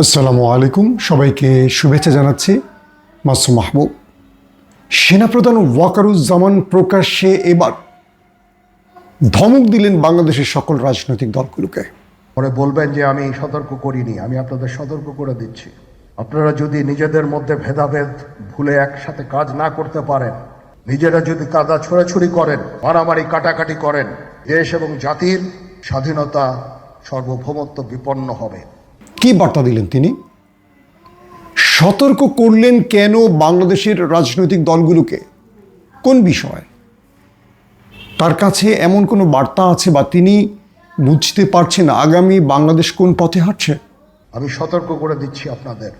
আসসালামু আলাইকুম। সবাইকে শুভেচ্ছা জানাচ্ছি মাসুম মাহবুব। সেনাপ্রধান ওয়াকারুজ্জামান প্রকাশ্যে এবার ধমক দিলেন বাংলাদেশের সকল রাজনৈতিক দলগুলোকে। পরে বলবেন যে আমি সতর্ক করিনি, আমি আপনাদের সতর্ক করে দিচ্ছি। আপনারা যদি নিজেদের মধ্যে ভেদাভেদ ভুলে একসাথে কাজ না করতে পারেন, নিজেরা যদি কাদা ছোড়াছুড়ি করেন, মারামারি কাটাকাটি করেন, দেশ এবং জাতির স্বাধীনতা সার্বভৌমত্ব বিপন্ন হবে। কি বার্তা দিলেন তিনি? সতর্ক করলেন কেন বাংলাদেশের রাজনৈতিক দলগুলোকে? কোন বিষয়? তার কাছে এমন কোনো বার্তা আছে বা তিনি বুঝতে পারছেন আগামী বাংলাদেশ কোন পথে হাঁটছে? আমি সতর্ক করে দিচ্ছি আপনাদের।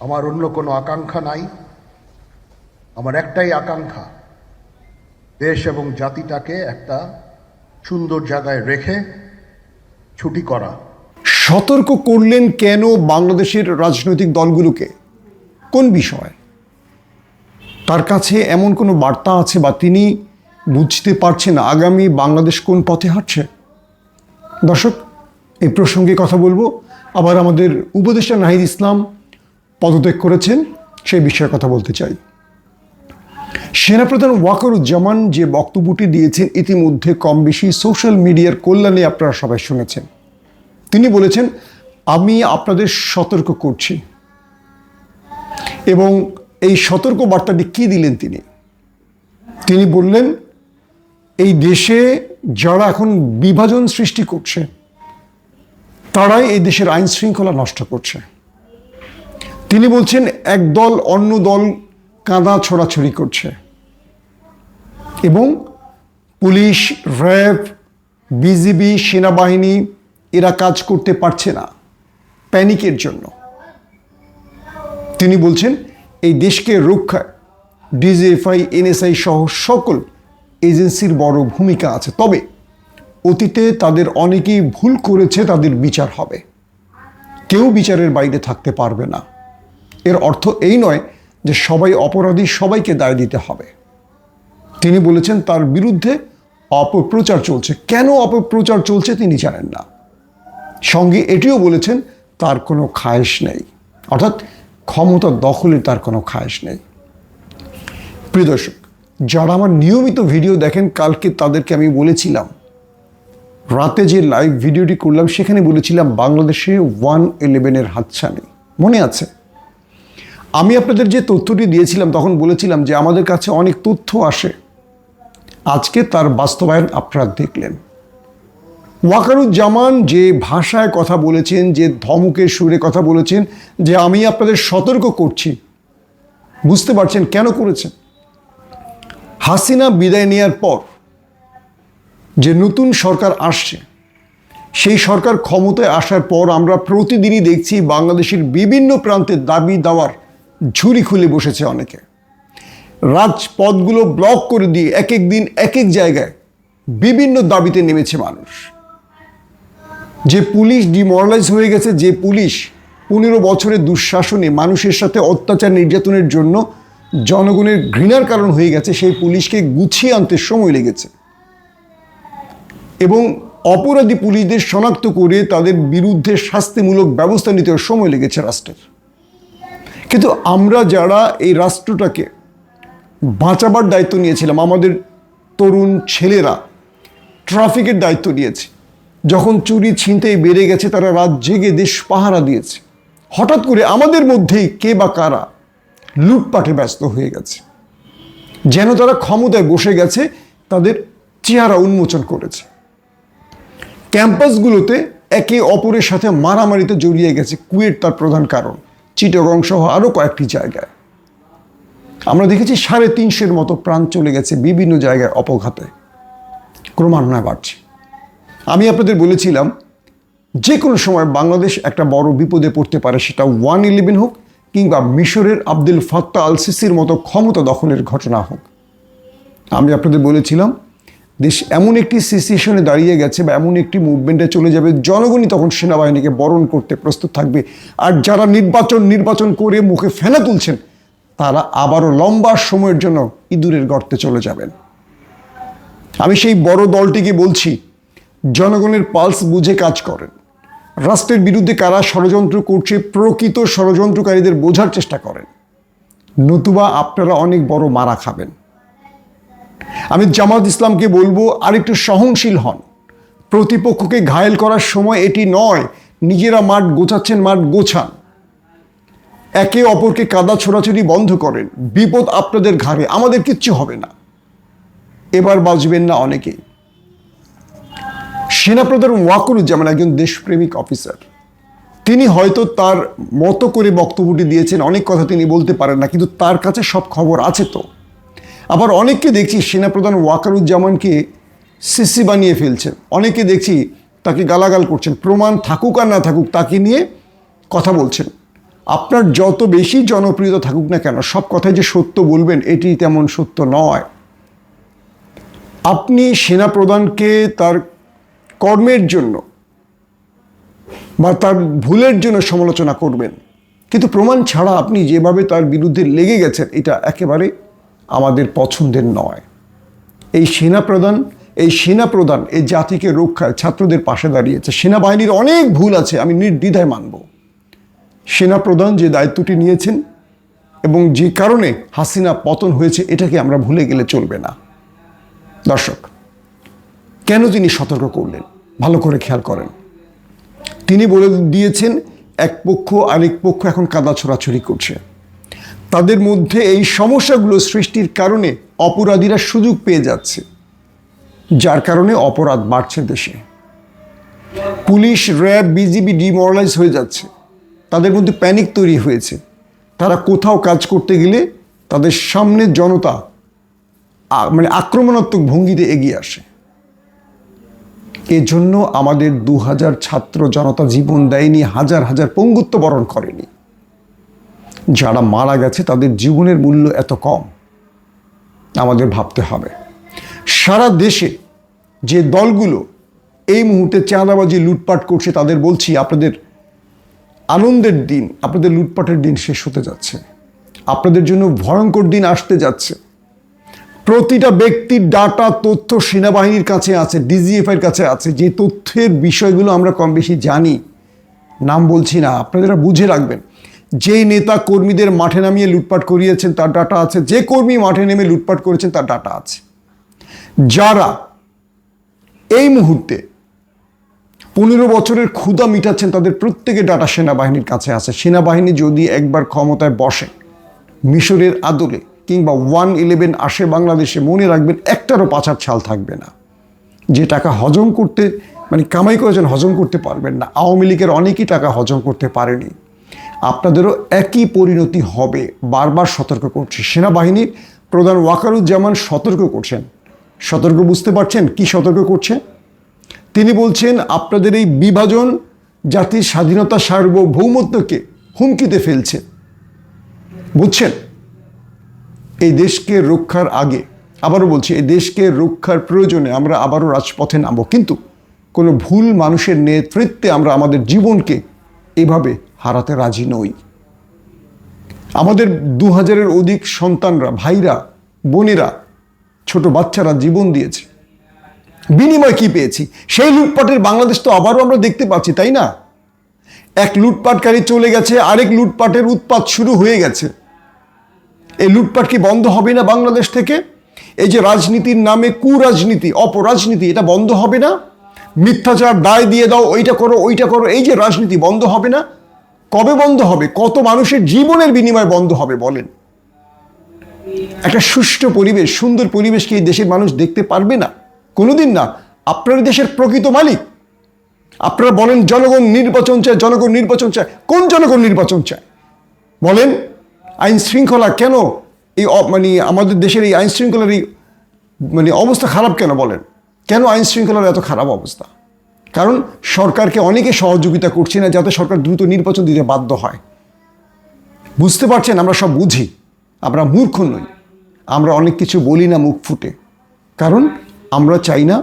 আমার অন্য কোনো আকাঙ্ক্ষা নাই। আমার একটাই আকাঙ্ক্ষা, দেশ এবং জাতিটাকে একটা সুন্দর জায়গায় রেখে ছুটি করা। সতর্ক করলেন কেন বাংলাদেশের রাজনৈতিক দলগুলোকে? কোন বিষয়? তার কাছে এমন কোনো বার্তা আছে বা তিনি বুঝতে পারছেন আগামী বাংলাদেশ কোন পথে হাঁটছে? দর্শক এই প্রসঙ্গে কথা বলব। আবার আমাদের উপদেষ্টা নাহিদ ইসলাম পদত্যাগ করেছেন, সেই বিষয়ে কথা বলতে চাই। সেনাপ্রধান ওয়াকারুজ্জামান যে বক্তব্যটি দিয়েছেন, ইতিমধ্যে কম বেশি সোশ্যাল মিডিয়ার কল্যাণে আপনারা সবাই শুনেছেন। তিনি বলেছেন, আমি আপনাদের সতর্ক করছি। এবং এই সতর্ক বার্তাটি কী দিলেন তিনি? তিনি বললেন, এই দেশে যারা এখন বিভাজন সৃষ্টি করছে, তারাই এই দেশের আইন শৃঙ্খলা নষ্ট করছে। তিনি বলছেন, এক দল অন্য দল কাঁদা ছড়াছড়ি করছে। এবং পুলিশ, র্যাব, বিজিবি, সেনাবাহিনী এরা কাজ করতে পারছে না প্যানিকের জন্য। তিনি বলছেন, এই দেশকে রক্ষায় ডিজিএফআই, এনএসআই সহ সকল এজেন্সির বড় ভূমিকা আছে। তবে অতীতে তাদের অনেকেই ভুল করেছে, তাদের বিচার হবে। কেউ বিচারের বাইরে থাকতে পারবে না। এর অর্থ এই নয় যে সবাই অপরাধী, সবাইকে দায় দিতে হবে। তিনি বলেছেন, তার বিরুদ্ধে অপপ্রচার চলছে। কেন অপপ্রচার চলছে তিনি জানেন না। সঙ্গে এটিও বলেছেন, তার কোনো খায়েশ নেই। অর্থাৎ ক্ষমতা দখলে তার কোনো খায়েশ নেই। প্রিয় দর্শক, যারা আমার নিয়মিত ভিডিও দেখেন, কালকে তাদেরকে আমি বলেছিলাম, রাতে যে লাইভ ভিডিওটি করলাম, সেখানে বলেছিলাম বাংলাদেশে ওয়ান ইলেভেনের হাতছানি। মনে আছে? আমি আপনাদের যে তথ্যটি দিয়েছিলাম, তখন বলেছিলাম যে আমাদের কাছে অনেক তথ্য আসে। আজকে তার বাস্তবায়ন আপনারা দেখলেন। ওয়াকারুজ্জামান যে ভাষায় কথা বলেছেন, যে ধমকের সুরে কথা বলেছেন, যে আমি আপনাদের সতর্ক করছি। বুঝতে পারছেন কেন করেছেন? হাসিনা বিদায় নেওয়ার পর যে নতুন সরকার আসছে, সেই সরকার ক্ষমতায় আসার পর আমরা প্রতিদিনই দেখছি বাংলাদেশের বিভিন্ন প্রান্তে দাবি দেওয়ার ঝুড়ি খুলে বসেছে অনেকে। রাজপথগুলো ব্লক করে দিয়ে এক এক দিন এক এক জায়গায় বিভিন্ন দাবিতে নেমেছে মানুষ। যে পুলিশ ডিমরালাইজ হয়ে গেছে, যে পুলিশ পনেরো বছরের দুঃশাসনে মানুষের সাথে অত্যাচার নির্যাতনের জন্য জনগণের ঘৃণার কারণ হয়ে গেছে, সেই পুলিশকে গুছিয়ে আনতে সময় লেগেছে। এবং অপরাধী পুলিশদের শনাক্ত করে তাদের বিরুদ্ধে শাস্তিমূলক ব্যবস্থা নিতেও সময় লেগেছে রাষ্ট্রের। কিন্তু আমরা যারা এই রাষ্ট্রটাকে বাঁচাবার দায়িত্ব নিয়েছিলাম, আমাদের তরুণ ছেলেরা ট্রাফিকের দায়িত্ব নিয়েছে। যখন চুরি ছিনতাই বেড়ে গেছে, তারা রাত জেগে দেশ পাহারা দিয়েছে। হঠাৎ করে আমাদের মধ্যেই কে বা কারা লুটপাটে ব্যস্ত হয়ে গেছে। যেন তারা ক্ষমতায় বসে গেছে, তাদের চেহারা উন্মোচন করেছে। ক্যাম্পাসগুলোতে একে অপরের সাথে মারামারিতে জড়িয়ে গেছে। কুয়েট তার প্রধান কারণ, চিটগং সহ আরও কয়েকটি জায়গায়। আমরা দেখেছি সাড়ে তিনশোর মতো প্রাণ চলে গেছে বিভিন্ন জায়গায় অপঘাতে। ক্রমান্বয়ে বাড়ছে। আমি আপনাদের বলেছিলাম যে কোনো সময় বাংলাদেশ একটা বড় বিপদে পড়তে পারে, সেটা ওয়ান ইলেভেন হোক কিংবা মিশরের আব্দুল ফাত্তা আল সিসির মতো ক্ষমতা দখলের ঘটনা হোক। আমি আপনাদের বলেছিলাম, দেশ এমন একটি সিচুয়েশনে দাঁড়িয়ে গেছে বা এমন একটি মুভমেন্টে চলে যাবে, জনগণই তখন সেনাবাহিনীকে বরণ করতে প্রস্তুত থাকবে। আর যারা নির্বাচন নির্বাচন করে মুখে ফেনা তুলছেন, তারা আবারও লম্বা সময়ের জন্য ইঁদুরের গর্তে চলে যাবেন। আমি সেই বড় দলটিকে বলছি জনগণের পালস বুঝে কাজ করেন। রাষ্ট্রের বিরুদ্ধে কারা ষড়যন্ত্র করছে, প্রকৃত ষড়যন্ত্রকারীদের বোঝার চেষ্টা করেন। নতুবা আপনারা অনেক বড় মারা খাবেন। আমি জামাত ইসলামকে বলব, আরেকটু সহনশীল হন। প্রতিপক্ষকে ঘায়েল করার সময় এটি নয়, নিজেরা মাঠ গোছাচ্ছেন, মাঠ গোছান। একে অপরকে কাদা ছোড়াছুড়ি বন্ধ করেন। বিপদ আপনাদের ঘাড়ে, আমাদের কিচ্ছু হবে না। এবার বাঁচবেন না অনেকেই। সেনাপ্রধান ওয়াকরুজ্জামান একজন দেশপ্রেমিক অফিসার, তিনি হয়তো তার মতো করে বক্তব্যটি দিয়েছেন, অনেক কথা তিনি বলতে পারেন না, কিন্তু তার কাছে সব খবর আছে তো। আবার অনেককে দেখছি সেনাপ্রধান ওয়াকারুজ্জামানকে সিসি বানিয়ে ফেলছেন অনেকে দেখছি তাকে গালাগাল করছেন, প্রমাণ থাকুক আর না থাকুক তাকে নিয়ে কথা বলছেন। আপনার যত বেশি জনপ্রিয়তা থাকুক না কেন, সব কথাই যে সত্য বলবেন, এটি তেমন সত্য নয়। আপনি সেনাপ্রধানকে তার কর্মের জন্য বা তার ভুলের জন্য সমালোচনা করবেন। কিন্তু প্রমাণ ছাড়া আপনি যেভাবে তার বিরুদ্ধে লেগে গেছেন, এটা একেবারে আমাদের পছন্দের নয়। এই সেনাপ্রধান এই সেনাপ্রধান এই জাতিকে রক্ষায় ছাত্রদের পাশে দাঁড়িয়েছে। সেনাবাহিনীর অনেক ভুল আছে, আমি নির্দ্বিধায় মানব। সেনাপ্রধান যে দায়িত্বটি নিয়েছেন এবং যে কারণে হাসিনা পতন হয়েছে, এটাকে আমরা ভুলে গেলে চলবে না। দর্শক কেন তিনি সতর্ক করলেন? ভালো করে খেয়াল করেন। তিনি বলে দিয়েছেন, এক পক্ষ আরেক পক্ষ এখন কাদা ছোড়াছড়ি করছে। তাদের মধ্যে এই সমস্যাগুলো সৃষ্টির কারণে অপরাধীরা সুযোগ পেয়ে যাচ্ছে, যার কারণে অপরাধ বাড়ছে দেশে। পুলিশ, র্যাব, বিজিবি ডিমোরালাইজ হয়ে যাচ্ছে। তাদের মধ্যে প্যানিক তৈরি হয়েছে। তারা কোথাও কাজ করতে গেলে তাদের সামনে জনতা মানে আক্রমণাত্মক ভঙ্গিতে এগিয়ে আসে। এজন্য আমাদের দু হাজার ছাত্র জনতা জীবন দেয়নি, হাজার হাজার পঙ্গুত্ব বরণ করেনি। যারা মারা গেছে, তাদের জীবনের মূল্য এত কম। আমাদের ভাবতে হবে। সারা দেশে যে দলগুলো এই মুহূর্তে চাঁদাবাজি, লুটপাট করছে, তাদের বলছি, আপনাদের আনন্দের দিন, আপনাদের লুটপাটের দিন শেষ হতে যাচ্ছে। আপনাদের জন্য ভয়ঙ্কর দিন আসতে যাচ্ছে। প্রতিটা ব্যক্তির ডাটা, তথ্য সেনাবাহিনীর কাছে আছে ডিজিএফআইয়ের কাছে আছে। যে তথ্যের বিষয়গুলো আমরা কম বেশি জানি, নাম বলছি না আপনারা বুঝে রাখবেন। যেই নেতা কর্মীদের মাঠে নামিয়ে লুটপাট করিয়েছেন, তার ডাটা আছে। যে কর্মী মাঠে নেমে লুটপাট করেছেন, তার ডাটা আছে। যারা এই মুহূর্তে পনেরো বছরের ক্ষুধা মিটাচ্ছেন, তাদের প্রত্যেকের ডাটা সেনাবাহিনীর কাছে আছে। সেনাবাহিনী যদি একবার ক্ষমতায় বসে মিশরের আদলে কিংবা ওয়ান ইলেভেন আসে বাংলাদেশে মনে রাখবেন একটারও পাচার ছাল থাকবে না। যে টাকা হজম করতে মানে কামাই করেছেন হজম করতে পারবেন না, আওয়ামী লীগের অনেকই টাকা হজম করতে পারেনি। আপনাদেরও একই পরিণতি হবে, বারবার সতর্ক করছে সেনাবাহিনীর প্রধান ওয়াকারুজ্জামান সতর্ক করছেন। সতর্ক বুঝতে পারছেন কি সতর্ক করছে? তিনি বলছেন, আপনাদের এই বিভাজন জাতির স্বাধীনতা সার্বভৌমত্বকে হুমকিতে ফেলছে। বুঝছেন? এই দেশকে রক্ষার আগে, আবারও বলছি, এই দেশকে রক্ষার প্রয়োজনে আমরা আবারও রাজপথে নামবো। কিন্তু কোনো ভুল মানুষের নেতৃত্বে আমরা আমাদের জীবনকে এভাবে হারাতে রাজি নই। আমাদের দু হাজারের অধিক সন্তানরা, ভাইরা, বোনেরা, ছোট বাচ্চারা জীবন দিয়েছে। বিনিময় কি পেয়েছি? সেই লুটপাটের বাংলাদেশ তো আবারও আমরা দেখতে পাচ্ছি, তাই না? এক লুটপাটকারী চলে গেছে, আরেক লুটপাটের উৎপাত শুরু হয়ে গেছে। এই লুটপাট কি বন্ধ হবে না বাংলাদেশ থেকে? এই যে রাজনীতির নামে কুরাজনীতি, অপরাজনীতি, এটা বন্ধ হবে না? মিথ্যাচার, দায় দিয়ে দাও, ওইটা করো ওইটা করো, এই যে রাজনীতি বন্ধ হবে না? কবে বন্ধ হবে? কত মানুষের জীবনের বিনিময় বন্ধ হবে বলেন? একটা সুষ্ঠু পরিবেশ, সুন্দর পরিবেশকে এই দেশের মানুষ দেখতে পারবে না? কোনোদিন না। আপনার দেশের প্রকৃত মালিক। আপনারা বলেন জনগণ নির্বাচন চায়, জনগণ নির্বাচন চায়। কোন জনগণ নির্বাচন চায়? বলেন। আইন শৃঙ্খলা কেন এই মানে আমাদের দেশের এই আইন শৃঙ্খলার এই মানে অবস্থা খারাপ কেন বলেন? কেন আইন শৃঙ্খলার এত খারাপ অবস্থা? কারণ সরকারকে অনেকে সহযোগিতা করছে না যাতে সরকার দ্রুত নির্বাচন দিতে বাধ্য হয়। বুঝতে পারছেন? আমরা সব বুঝি। আমরা মূর্খ নই। আমরা অনেক কিছু বলি না মুখ ফুটে। কারণ আমরা চাই না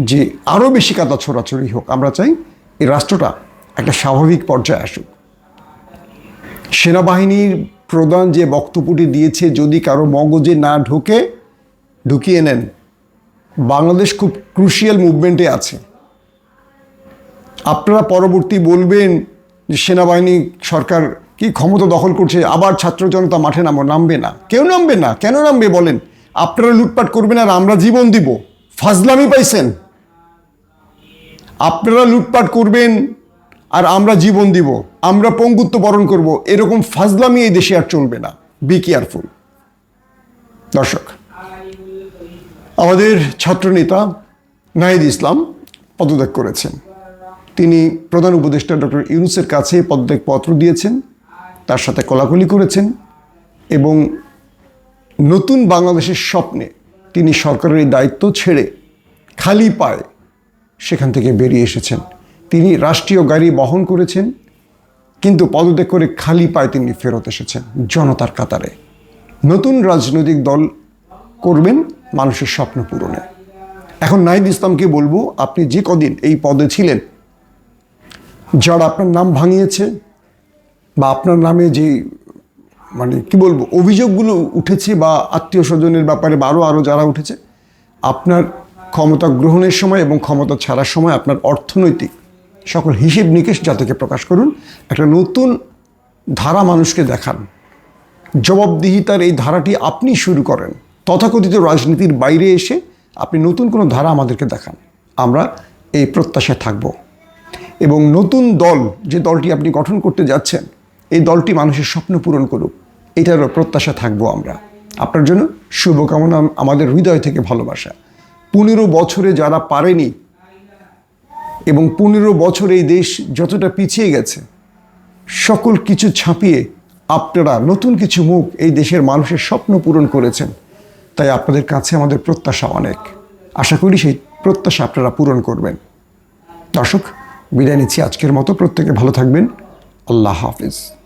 যে আরও বেশি কাদা ছড়াছড়ি হোক। আমরা চাই এই রাষ্ট্রটা একটা স্বাভাবিক পর্যায়ে আসুক। সেনাবাহিনীর প্রধান যে বক্তব্যটি দিয়েছে, যদি কারও মগজে না ঢোকে, ঢুকিয়ে নেন। বাংলাদেশ খুব ক্রুশিয়াল মুভমেন্টে আছে। আপনারা পরবর্তী বলবেন যে সেনাবাহিনী সরকার কি ক্ষমতা দখল করছে, আবার ছাত্র জনতা মাঠে নামো, নামবে না। কেউ নামবে না। কেন নামবে বলেন? আপনারা লুটপাট করবেন আর আমরা জীবন দিব। ফাজলামি পাইছেন। আপনারা লুটপাট করবেন আর আমরা জীবন দিব, আমরা পঙ্গুত্ব বরণ করব, এরকম ফাজলামি এই দেশে আর চলবে না। বি কেয়ারফুল দর্শক, আমাদের ছাত্রনেতা নাহিদ ইসলাম পদত্যাগ করেছেন। তিনি প্রধান উপদেষ্টা ডক্টর ইউনুসের কাছে পদত্যাগ পত্র দিয়েছেন, তার সাথে কলাকলি করেছেন এবং নতুন বাংলাদেশের স্বপ্নে তিনি সরকারের এই দায়িত্ব ছেড়ে খালি পায়ে সেখান থেকে বেরিয়ে এসেছেন। তিনি রাষ্ট্রীয় গাড়ি বহন করেছেন, কিন্তু পদত্যাগ করে খালি পায়ে তিনি ফেরত এসেছেন জনতার কাতারে। নতুন রাজনৈতিক দল করবেন মানুষের স্বপ্ন পূরণে। এখন নাহিদ ইসলামকে বলব, আপনি যে কদিন এই পদে ছিলেন, যারা আপনার নাম ভাঙিয়েছে, বা আপনার নামে যে মানে কি বলব, অভিযোগগুলো উঠেছে, বা আত্মীয় স্বজনের ব্যাপারে, বা আরও আরও যারা উঠেছে, আপনার ক্ষমতা গ্রহণের সময় এবং ক্ষমতা ছাড়ার সময় আপনার অর্থনৈতিক সকল হিসেব নিকেশ জাতিকে প্রকাশ করুন, একটা নতুন ধারা মানুষকে দেখান। জবাবদিহিতার এই ধারাটি আপনি শুরু করেন, তথাকথিত রাজনীতির বাইরে এসে আপনি নতুন কোনো ধারা আমাদেরকে দেখান। আমরা এই প্রত্যাশায় থাকব। এবং নতুন দল, যে দলটি আপনি গঠন করতে যাচ্ছেন, এই দলটি মানুষের স্বপ্ন পূরণ করুক। এটারও প্রত্যাশা থাকব আমরা। আপনার জন্য শুভকামনা, আমাদের হৃদয় থেকে ভালোবাসা। পনেরো বছরে যারা পারেনি এবং পনেরো বছর এই দেশ যতটা পিছিয়ে গেছে, সকল কিছু ছাপিয়ে আপনারা নতুন কিছু মুখ এই দেশের মানুষের স্বপ্ন পূরণ করেছেন। তাই আপনাদের কাছে আমাদের প্রত্যাশা অনেক। আশা করি সেই প্রত্যাশা আপনারা পূরণ করবেন। দর্শক, বিদায় নিচ্ছি আজকের মতো। প্রত্যেকে ভালো থাকবেন। আল্লাহ হাফিজ।